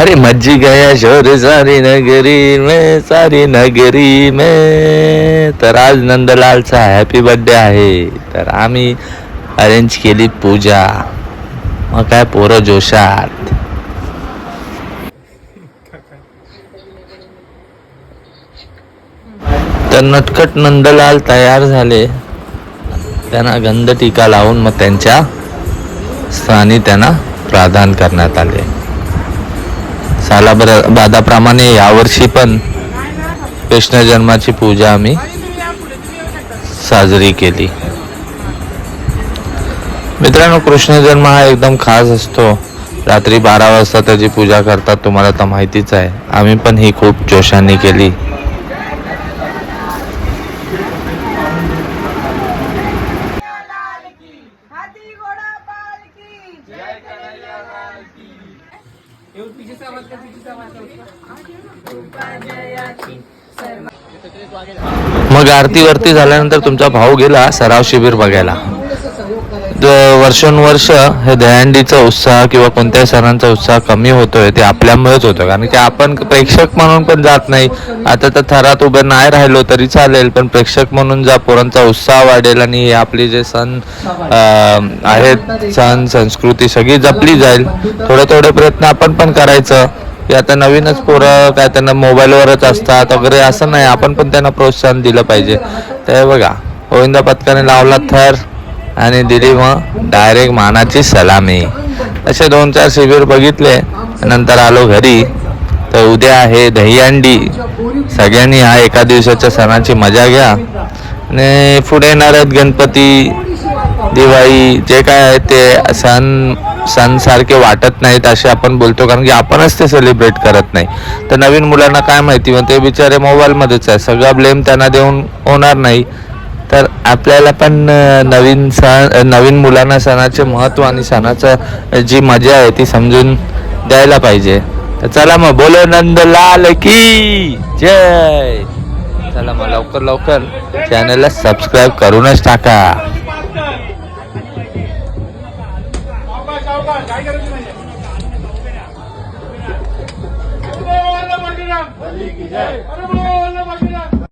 अरे मज्जी गया शोर सारी नगरी में सारी नगरी में। तर आज नंदलालचा हॅपी बर्थडे आहे. तर आम्ही अरेंज केली पूजा. मग काय पोरं जोशात. तर नटखट नंदलाल तयार झाले. त्यांना गंध टीका लावून मग त्यांच्या स्थानी त्यांना प्राधान करण्यात आले. सालाबर बादाप्रमाणे यावर्षी पण कृष्णजन्माची पूजा आम्ही साजरी केली. मित्रांनो कृष्ण जन्म हा एकदम खास असतो. रात्री बारा वाजता त्याची पूजा करतात तुम्हाला तर माहितीच आहे. आम्ही पण ही खूप जोशाने केली. मग आरती वरती झाल्यानंतर तुमचा भाऊ गेला सराव शिबिर बघायला. वर्षानुवर्ष हे दहंडीचा उत्साह किंवा कोणत्याही सणांचा उत्साह कमी होतोय ते आपल्यामुळेच होतं. कारण की आपण प्रेक्षक म्हणून पण जात नाही. आता तर थरात उभे नाही राहिलो तरी चालेल पण प्रेक्षक म्हणून जा पोरांचा उत्साह वाढेल आणि हे आपले जे सण आहेत सण संस्कृती सगळी जपली जाईल. थोडे थोडे प्रयत्न आपण पण करायचं. की आता नवीनच पोरं काय त्यांना मोबाईलवरच असतात वगैरे असं नाही. आपण पण त्यांना प्रोत्साहन दिलं पाहिजे. ते बघा गोविंदा पथकाने लावला थर. आणि दिली मग डायरेक्ट मानाची सलामी. असे दोन चार शिबिर बघितले. नंतर आलो घरी. तर उद्या आहे दहीहंडी. सगळ्यांनी हा एका दिवसाच्या सणाची मजा घ्या. आणि पुढे येणार आहेत गणपती दिवाळी जे काय आहे ते सण सणसारखे वाटत नाहीत असे आपण बोलतो. कारण की आपणच ते सेलिब्रेट करत नाही. तर नवीन मुलांना काय माहिती? मग ते बिचारे मोबाईलमध्येच आहे. सगळा ब्लेम त्यांना देऊन होणार नाही. तर आपल्याला पण नवीन सण नवीन मुलांना सणाचे महत्त्व आणि सणाचं जी मजा आहे ती समजून द्यायला पाहिजे. तर चला मग बोलो नंदलाल की जय. चला मग लवकर लवकर चॅनलला सबस्क्राईब करूनच टाका.